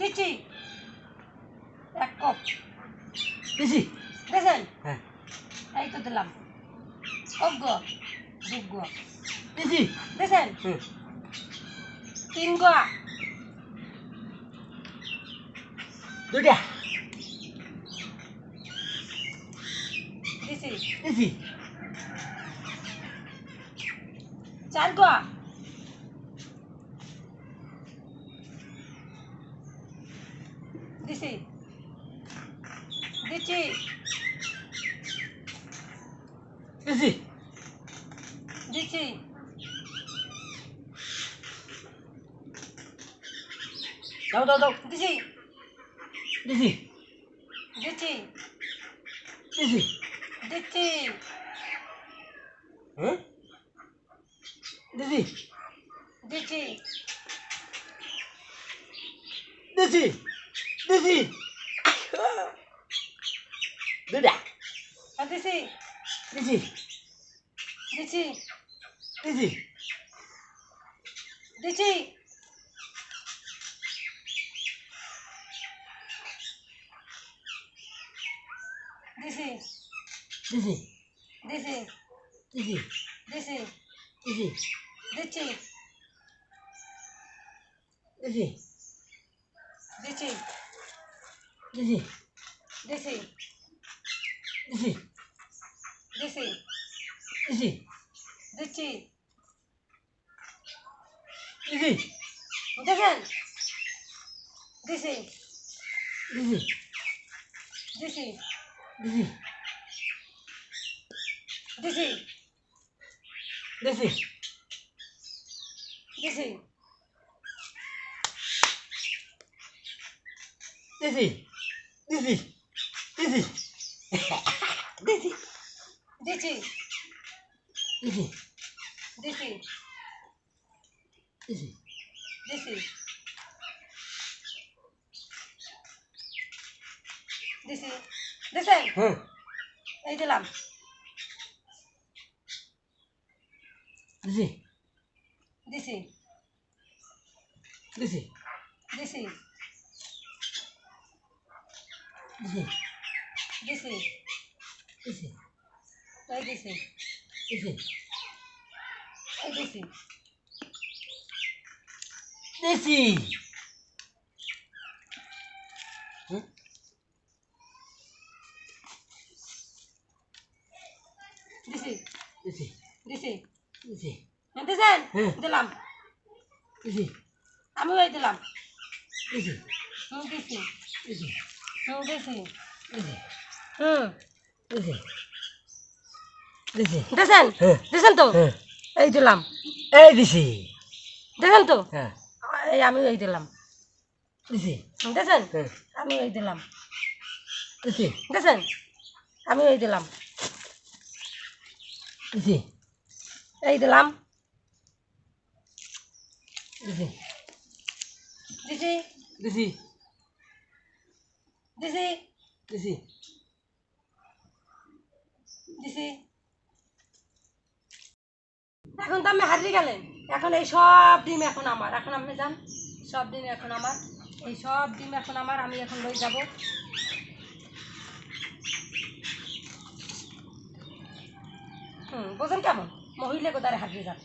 দিচ্ছি। এক কপ। দিচ্ছি দিয়েছেন হ্যাঁ। এই তো দিলাম। কপ গো দুপ গো। দিচ্ছি দিয়েছেন তিন গো। দুইটা। দিছি। দিছি। চার গোয়া দিছি। দিচ্ছি দিছি। দিচ্ছি দাও দাও দাও। দিছি। দিছি। দিচ্ছি দিছি। দিচ্ছি হ্যাঁ? দিছি। দিচ্ছি দিছি। দিছি আর দিছি দিছি দিছি দিচ্ছি দিছি দিছি দিছি দিছি দিছি দিছি দিচ্ছি দিছি দিচ্ছি দিছি দিছি দিছি দিছি দিছি দিচ্ছি দিছি দেখেন দিছি দিছি দিছি দিছি দিছি দিছি দিছি দিছি দিছি দিছি দিছি দিচ্ছি দিছি দিছি দিছি দিছি দিছি দেখেন হ্যাঁ এই দিলাম দিছি দিছি দিছি দিছি দিছি। দিছি। এই দিছি। দিছি। এই দিছি। দিছি। দিছি। দিছি। দিছি। দিছি। দিছেন। দিলাম। দিছি। আমিও এই দিলাম। দিছি। দিছি। দিছি। দিছি হুম দেখেন দেখেন তো। হ্যাঁ। এই দিলাম। এই দিছি। দেখেন তো। হ্যাঁ। এই আমিও এই দিলাম। দিছি। দেখেন হ্যাঁ। আমিও এই দিলাম। দিছি। দেখেন আমিও এই দিলাম। দিছি। এই দিলাম। দিছি। দিছি। দিছি। দিছি দিছি দিছি এখন তো আমি হারিয়ে গেলেন। এখন এই সব ডিম এখন আমার। এখন আপনি যান। সব ডিম এখন আমার। এই সব ডিম এখন আমার। আমি এখন লই যাব। হুম বোঝেন কেমন? মহিলা কোদারে হারিয়ে যান